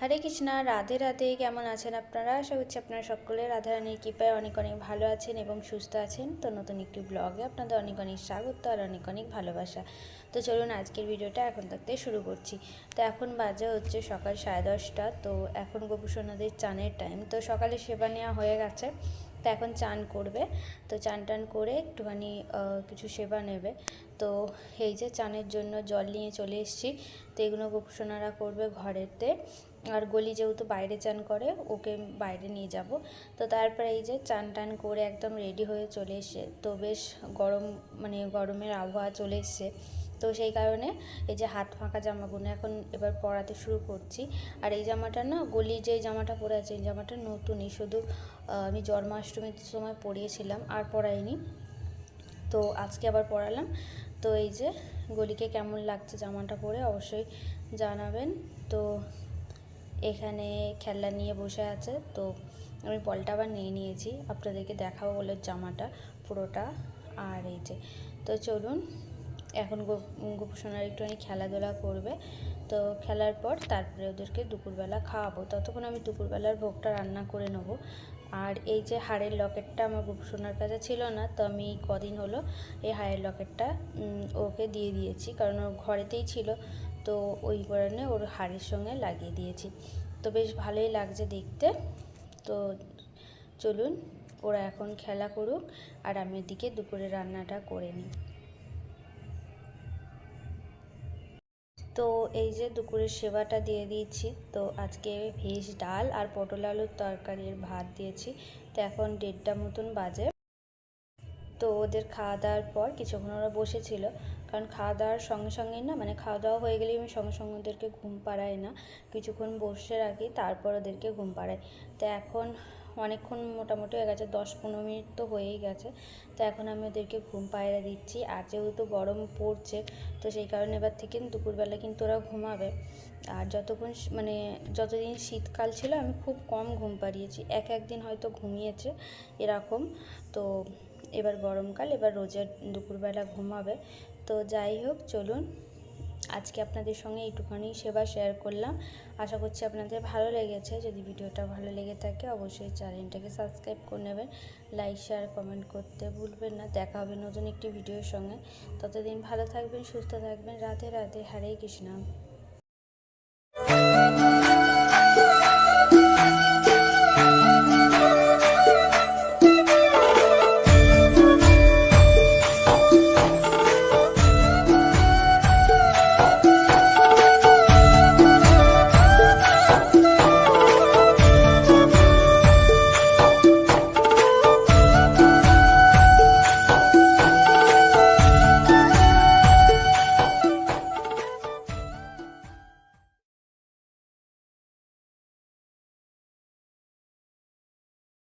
হরে কৃষ্ণা, রাধে রাধে। কেমন আছেন আপনারা? আশা করছি আপনারা সকলে রাধারানীর কৃপায় অনেক অনেক ভালো আছেন এবং সুস্থ আছেন। তো নতুন একটি ব্লগে আপনাদের অনেক অনেক স্বাগত আর অনেক অনেক ভালোবাসা। তো চলুন আজকের ভিডিওটা এখন থাকতে শুরু করছি। তো এখন বাজে হচ্ছে সকাল সাড়ে দশটা। তো এখন গোপুসোনাদের চানের টাইম তো সকালে সেবা নেওয়া হয়ে গেছে। তো এখন চান করবে। তো চান টান করে একটুখানি কিছু সেবা নেবে। তো এই যে চানের জন্য জল নিয়ে চলে এসেছি। তো এগুলো গোপুসোনারা করবে ঘরেতে। আর গলি যেহেতু বাইরে চান করে, ওকে বাইরে নিয়ে যাব। তো তারপরে এই যে চান টান করে একদম রেডি হয়ে চলে এসে তো বেশ গরম মানে গরমের আবহাওয়া চলে এসছে। তো সেই কারণে এই যে হাত ফাঁকা জামাগুলো এখন এবার পরাতে শুরু করছি। আর এই জামাটা না, গলি যে জামাটা পরে আছে, এই জামাটা নতুনই, শুধু আমি জন্মাষ্টমীর সময় পরিয়েছিলাম, আর পরাইনি। তো আজকে আবার পরালাম। তো এই যে গলিকে কেমন লাগছে জামাটা পরে অবশ্যই জানাবেন। তো এখানে খেলনা নিয়ে বসে আছে, তো আমি বলটা আবার নিয়ে নিয়েছি। আপনাদেরকে দেখাবো বলে জামাটা পুরোটা। আর এই যে, তো চলুন এখন গোপসোনার একটুখানি খেলাধুলা করবে। তো খেলার পর তারপরে ওদেরকে দুপুরবেলা খাওয়াবো। ততক্ষণ আমি দুপুরবেলার ভোগটা রান্না করে নেব। আর এই যে হাড়ের লকেটটা আমার গোপসোনার কাছে ছিল না, তো আমি কদিন হলো এই হাড়ের লকেটটা ওকে দিয়ে দিয়েছি। কারণ ওর ঘরেতেই ছিল, তো ওই কারণে ওর হাড়ের সঙ্গে লাগিয়ে দিয়েছি। তো বেশ ভালোই লাগছে দেখতে। তো চলুন, ওরা এখন খেলা করুক, আর আমি এদিকে দুপুরে রান্নাটা করে নিই। তো এই যে দুপুরের সেবাটা দিয়ে দিয়েছি, তো আজকে ভেজ ডাল আর পটল আলুর তরকারির ভাত দিয়েছি। তো এখন দেড়টা মতন বাজে। তো ওদের খাওয়া দাওয়ার পর কিছুক্ষণ ওরা বসেছিল। কারণ খাওয়া দাওয়ার সঙ্গে সঙ্গেই না মানে খাওয়া দাওয়া হয়ে গেলেই আমি সঙ্গে সঙ্গে ওদেরকে ঘুম পাড়াই না। কিছুক্ষণ বসে রাখি, তারপর ওদেরকে ঘুম পাড়াই। তো এখন অনেকক্ষণ মোটামুটি হয়ে গেছে, দশ পনেরো মিনিট তো হয়েই গেছে। তো এখন আমি ওদেরকে ঘুম পায়রা দিচ্ছি, আর যেহেতু গরম পড়ছে, তো সেই কারণে এবার থেকে দুপুরবেলা কিন্তু ওরা ঘুমাবে। আর যতক্ষণ মানে যতদিন শীতকাল ছিল, আমি খুব কম ঘুম পাড়িয়েছি। এক একদিন হয়তো ঘুমিয়েছে, এরকম। তো এবার গরমকাল, এবার রোজের দুপুরবেলা ঘুমাবে তো যাই হোক, চলুন। আজকে আপনাদের সঙ্গে এইটুখানি সেবা শেয়ার করলাম। আশা করছি আপনাদের ভালো লেগেছে। যদি ভিডিওটা ভালো লেগে থাকে, অবশ্যই চ্যানেলটাকে সাবস্ক্রাইব করে নেবেন। লাইক শেয়ার কমেন্ট করতে ভুলবেন না। দেখা হবে নতুন একটি ভিডিওর সঙ্গে। ততদিন ভালো থাকবেন, সুস্থ থাকবেন। রাধে রাধে। হরে কৃষ্ণ।